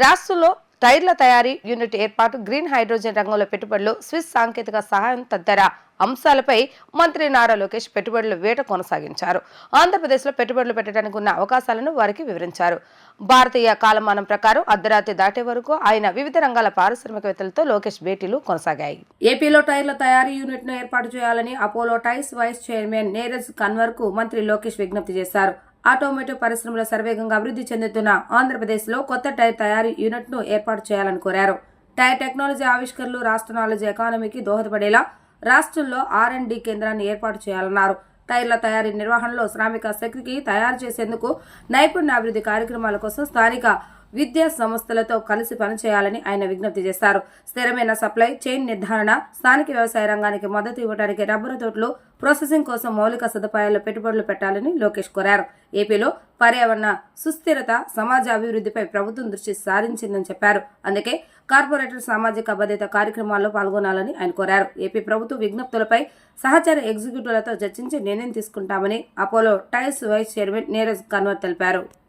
రాష్ట్రంలో టైర్ల తయారీ యూనిట్ ఏర్పాటు గ్రీన్ హైడ్రోజన్ రంగంలో పెట్టుబడులు స్విస్ సాంకేతిక సహాయం తదితర అంశాలపై మంత్రి నారా లోకేష్ పెట్టుబడుల వేట కొనసాగించారు. ఆంధ్రప్రదేశ్లో పెట్టుబడులు పెట్టడానికి ఉన్న అవకాశాలను వారికి వివరించారు. భారతీయ కాలమానం ప్రకారం అర్ధరాత్రి దాటే వరకు ఆయన వివిధ రంగాల పారిశ్రామికవేత్తలతో లోకేష్ భేటీలు కొనసాగాయి. ఏపీలో టైర్ల తయారీ యూనిట్ను ఏర్పాటు చేయాలని Apollo tyres vice chairman Neeraj కన్వర్కు మంత్రి లోకేష్ విజ్ఞప్తి చేశారు. ఆటోమేటివ్ పరిశ్రమలో సర్వేగంగా అభివృద్ధి చెందుతున్న ఆంధ్రప్రదేశ్లో కొత్త టైర్ తయారీ యూనిట్ను ఏర్పాటు చేయాలని కోరారు. టైర్ టెక్నాలజీ ఆవిష్కరణలు రాష్ట్ర నాలెడ్జ్ ఎకానమీకి దోహదపడేలా రాష్ట్రంలో ఆర్ అండ్ డి కేంద్రాన్ని ఏర్పాటు చేయాలన్నారు. టైర్ల తయారీ నిర్వహణలో శ్రామిక శక్తికి తయారు చేసేందుకు నైపుణ్యాభివృద్ధి కార్యక్రమాల కోసం స్థానిక విద్యా సంస్థలతో కలిసి పనిచేయాలని ఆయన విజ్ఞప్తి చేశారు. స్థిరమైన సప్లై చైన్ నిర్ధారణ స్థానిక వ్యవసాయ రంగానికి మద్దతు ఇవ్వడానికి రబ్బరు తోటలు ప్రాసెసింగ్ కోసం మౌలిక సదుపాయాల్లో పెట్టుబడులు పెట్టాలని లోకేష్ కోరారు. ఏపీలో పర్యావరణ సుస్థిరత సమాజ అభివృద్ధిపై ప్రభుత్వం దృష్టి సారించిందని చెప్పారు. అందుకే కార్పొరేటర్ సామాజిక భద్రత కార్యక్రమాల్లో పాల్గొనాలని ఆయన కోరారు. ఏపీ ప్రభుత్వ విజ్ఞప్తులపై సహచర ఎగ్జిక్యూటివ్లతో చర్చించి నిర్ణయం తీసుకుంటామని Apollo tyres vice chairman Neeraj Kanwar తెలిపారు.